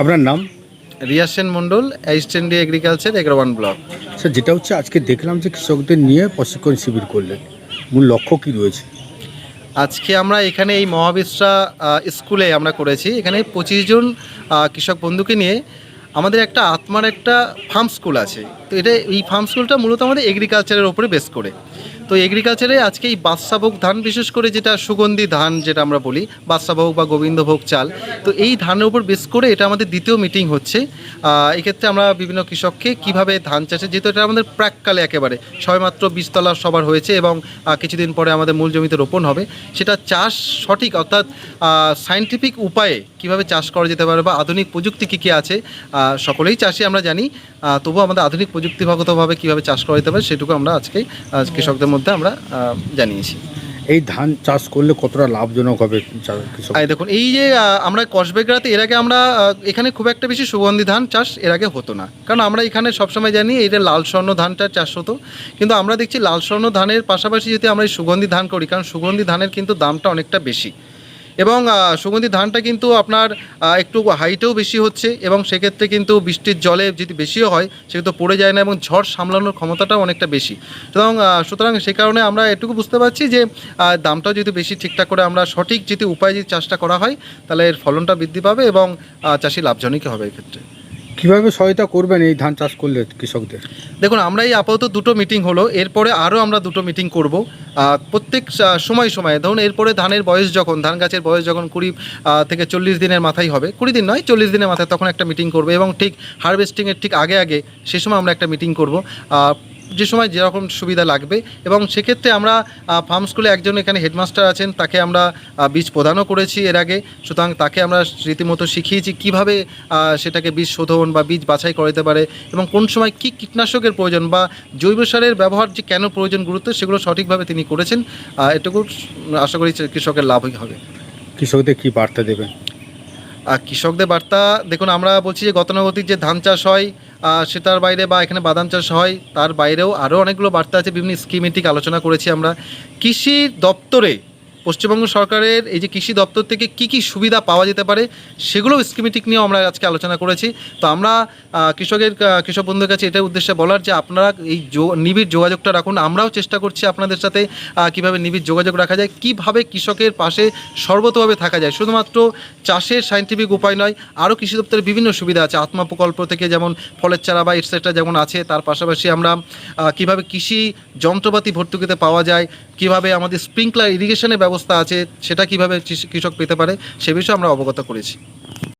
আপনার নাম? Riya Sen Mondal assistant agriculture এগ্রোয়ান ব্লক। স্যার যেটা হচ্ছে আজকে দেখলাম যে কৃষকদের নিয়ে প্রশিক্ষণ শিবির করলেন। মূল লক্ষ্য কি রয়েছে? আজকে আমরা এখানে এই মহাবিশ্রা স্কুলে আমরা করেছি। এখানে পঁচিশ জন কৃষক বন্ধুকে নিয়ে আমাদের একটা আত্মার একটা ফার্ম স্কুল আছে। তো এটা এই ফার্ম স্কুলটা মূলত আমাদের এগ্রিকালচারের ওপরে বেস করে। তো এগ্রিকালচারে আজকে এই বাদশাভোগ ধান, বিশেষ করে যেটা সুগন্ধি ধান যেটা আমরা বলি, বাদশাভোগ বা গোবিন্দভোগ চাল, তো এই ধানের উপর বেস করে এটা আমাদের দ্বিতীয় মিটিং হচ্ছে। এক্ষেত্রে আমরা বিভিন্ন কৃষককে কীভাবে ধান চাষে, যেহেতু এটা আমাদের প্রাককালে একেবারে সবেমাত্র বীজতলা সবার হয়েছে এবং কিছুদিন পরে আমাদের মূল জমিতে রোপণ হবে। সেটা চাষ সঠিক, অর্থাৎ সায়েন্টিফিক উপায়ে কীভাবে চাষ করা যেতে পারে বা আধুনিক প্রযুক্তি কী কী আছে সকলেই চাষি আমরা জানি। তবুও আমাদের আধুনিক প্রযুক্তিগতভাবে কীভাবে চাষ করা যেতে পারে সেটুকু আমরা আজকে কৃষকদের মধ্যে আমরা জানিয়েছি। এই ধান চাষ করলে কতটা লাভজনক হবে আর দেখুন এই যে আমরা কসবেগড়াতে এর আগে আমরা এখানে খুব একটা বেশি সুগন্ধি ধান চাষ এর আগে হতো না। কারণ আমরা এখানে সবসময় জানি এটা লাল স্বর্ণ ধানটা চাষ হতো। কিন্তু আমরা দেখছি লাল স্বর্ণ ধানের পাশাপাশি যদি আমরা এই সুগন্ধি ধান করি কারণ সুগন্ধি ধানের কিন্তু দামটা অনেকটা বেশি। এবং সুগন্ধি ধানটা কিন্তু আপনার একটু হাইটেও বেশি হচ্ছে এবং সেক্ষেত্রে কিন্তু বৃষ্টির জলে যদি বেশিও হয় সেক্ষেত্রে পড়ে যায় না এবং ঝড় সামলানোর ক্ষমতাটাও অনেকটা বেশি। সুতরাং সুতরাং সে কারণে আমরা এটুকু বুঝতে পারছি যে দামটাও যদি বেশি ঠিকঠাক করে আমরা সঠিক যদি উপায় যদি চাষটা করা হয়, তাহলে এর ফলনটা বৃদ্ধি পাবে এবং চাষি লাভজনকই হবে এক্ষেত্রে। কীভাবে সহায়তা করবেন এই ধান চাষ করলে কৃষকদের? দেখুন, আমরা এই আপাতত দুটো মিটিং হলো। এরপরে আরও আমরা দুটো মিটিং করব। প্রত্যেক সময় সময়ে, ধরুন এরপরে ধানের বয়স যখন, ধান গাছের বয়স যখন কুড়ি থেকে চল্লিশ দিনের মাথায় হবে, কুড়ি দিন নয়, চল্লিশ দিনের মাথায় তখন একটা মিটিং করব এবং ঠিক হারভেস্টিংয়ের ঠিক আগে আগে সে সময় আমরা একটা মিটিং করব। যে সময় যেরকম সুবিধা লাগবে এবং সেক্ষেত্রে আমরা ফার্ম স্কুলে একজন এখানে হেডমাস্টার আছেন, তাকে আমরা বীজ প্রদানও করেছি এর আগে। সুতরাং তাকে আমরা রীতিমতো শিখিয়েছি কীভাবে সেটাকে বীজ শোধন বা বীজ বাছাই করাতে পারে এবং কোন সময় কি কীটনাশকের প্রয়োজন বা জৈব সারের ব্যবহার যে কেন প্রয়োজন গুরুত্ব সেগুলো সঠিকভাবে তিনি করেছেন। এটুকু আশা করি কৃষকের লাভই হবে। কৃষকদের কি বার্তা দেবেন? কৃষকদের বার্তা, দেখুন, আমরা বলছি যে গতানুগতিক যে ধান চাষ হয় সেটার বাইরে বা এখানে বাদাম চাষ হয়, তার বাইরেও আরও অনেকগুলো বার্তা আছে, বিভিন্ন স্কিমেটিক আলোচনা করেছি আমরা। কৃষি দপ্তরে পশ্চিমবঙ্গ সরকারের এই যে কৃষি দপ্তর থেকে কি কি সুবিধা পাওয়া যেতে পারে সেগুলো স্কিমেটিক নিয়েও আমরা আজকে আলোচনা করেছি। তো আমরা কৃষকের কৃষক বন্ধুর কাছে এটাই উদ্দেশ্যে বলার যে আপনারা এই নিবিড় যোগাযোগটা রাখুন। আমরাও চেষ্টা করছি আপনাদের সাথে কীভাবে নিবিড় যোগাযোগ রাখা যায়, কীভাবে কৃষকের পাশে সর্বতভাবে থাকা যায়। শুধুমাত্র চাষের সাইন্টিফিক উপায় নয়, আরও কৃষি দপ্তরের বিভিন্ন সুবিধা আছে। আত্মা প্রকল্প থেকে যেমন ফলের চারা বা এটসেট্রা যেমন আছে, তার পাশাপাশি আমরা কীভাবে কৃষি যন্ত্রপাতি ভর্তুকিতে পাওয়া যায়, কীভাবে আমাদের স্প্রিংকলার ইরিগেশনের ব্যবস্থা আছে সেটা কীভাবে কৃষি- কৃষক পেতে পারে সে বিষয়ে আমরা অবগত করেছি।